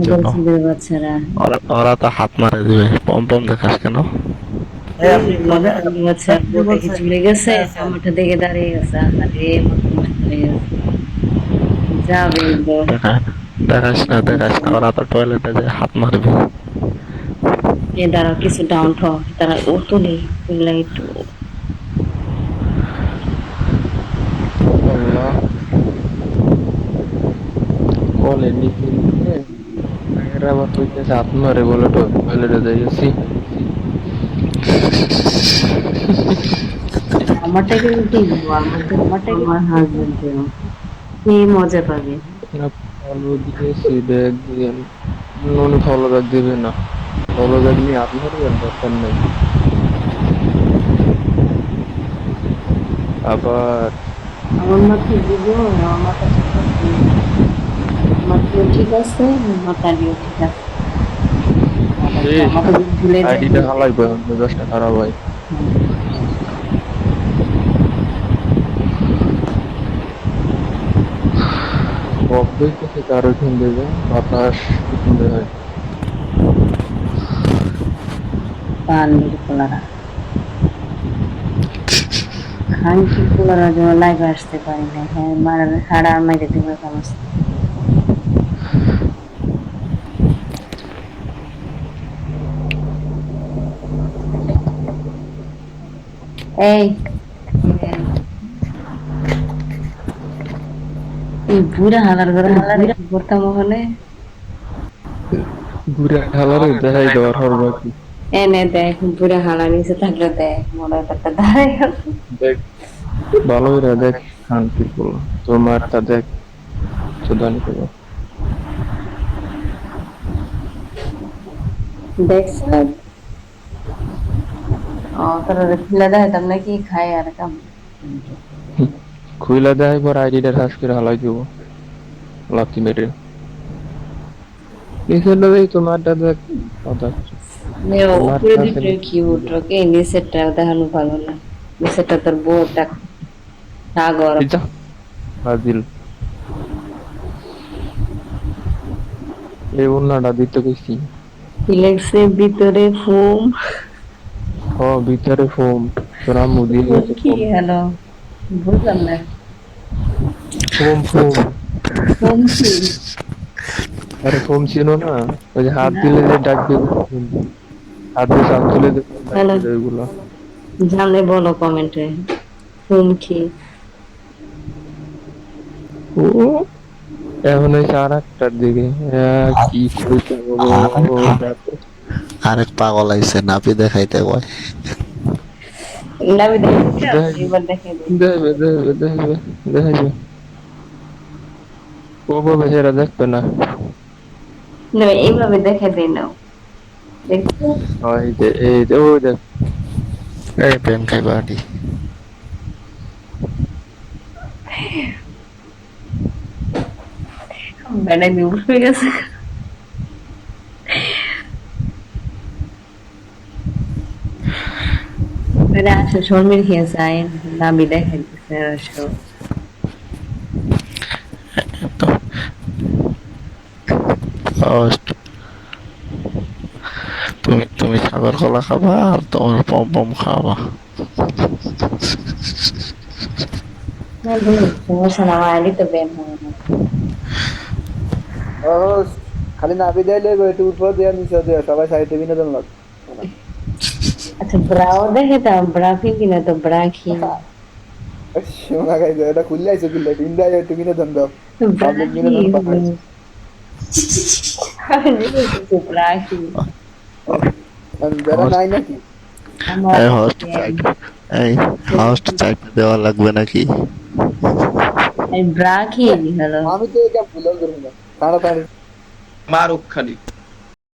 জন্য। ওরা তো হাত মারে দিবে। পম পম দেখাস কেন? গেছে হ্যাঁ, হ্যাঁ। আমারটা দেখে দাঁড়িয়ে গেছে আরে মতো চলে গেছে। যাবে তো। দেখা দেখাস না দেখাস না ওরা তো টয়লেটে যে হাত মারবে। এ দাঁড়াও কিছু ডাউন ঠ তারা ও তুলি তুললে একটু বলে নিচে এরা আবার কইতেছে হাত বলে তো যাই গেছি আমারটা কিন্তু আমারটা আমার হাজবেন্ড সে মজা পাবে? ফলো দিয়েছি ব্যাগ দিয়ে নুন ফলো ব্যাগ দিবে না। ফলো ব্যাগ নিয়ে মারবেন দরকার নেই। আবার আমার মাথায় দিব আমার মাথা ঠিক আছে? মাথাও ঠিক আছে। মাথাটিও ঠিক আছে আইডিটা হালাই বয় খারাপ হয়। কারও বাতাস পোলারা। খানকি পোলারা যেন লাইভে আসতে পারি না হ্যাঁ মারা হাড়া মাইরে দেবে সমস্ত এই। এই বুড়া হালার করে হালার। করতাম ওখানে ঘুরে ঢালারে দেখাই দেওয়ার হর বাকি এনে দেখ বুড়া হালা নিচে থাকলে দেখ মনে একটা দাঁড়াই দেখ ভালো করে দেখ খান বলো তোর মারটা দেখ চোদানি করব দেখছ ও তোরা খুলে দেখাইতাম নাকি? খাই আর কাম। খুইলা দেয় পর আইডিটা ঠাস করে হালাই দিব। লাথি মেরে। দেখ কথা তোমার উপরে কাছে কিউট ওকে? নিচেরটা দেখানো ভালো না। নিচেরটা তোর বউটা সাগর। যা বাজিল এই অন্যটা দিতে গেছি ফিলেক্সের ভিতরে ফোম? হ ভিতরে ফোম দিয়ে গেছে কি হ্যালো বুঝলাম না। ফোম ফোম ফোম কি? আরে ফোম ছিল না? ওই যে হাত দিলে যে হাত দিয়ে হাত তুলে দিবে ওইগুলো। জানলে বলো কমেন্টে ফোম কি? ও এখন হয়েছে আর একটার দিকে। আহ, কি কইতে হবে। আরেক পাগল আইছে নাপি দেখাইতে কয়। নামি দেখে এবার দেখে দিই দেখবে দেখবে দেখবে দেখবে ও বাবা হেরা দেখবে না। না এইভাবে দেখে নাও ওই যে এই যে ওই দেখ এই প্রেম খাইবা আটি বেড়াই দিয়ে উঠে গেছে। দিচ্ছে আসো তো Host. তুমি তুমি সাগর কলা খাবা আর তোমার পম পম খাবা খালি নাবি দিলে একটু উপর দিয়ে নিচে দিয়ে সবাই সাইডে বিনোদন লাগ আচ্ছা ব্রাও দেখে তো ব্রা ফিকি না তো ব্রা কি শোনা গাই এটা খুললে আইছো কিল্লে ইন্ডিয়া একটু বিনোদন দাও ব্রা Public কি বিনোদন পাঠাইছে। ব্রা কি যারা নাই নাকি আমার এই হোস্ট চাইতে এই হোস্ট চাইতে দেওয়া লাগবে নাকি এই ব্রা কি হলো আমি তো এটা ভুলেও করি না তাড়াতাড়ি মারুক খালি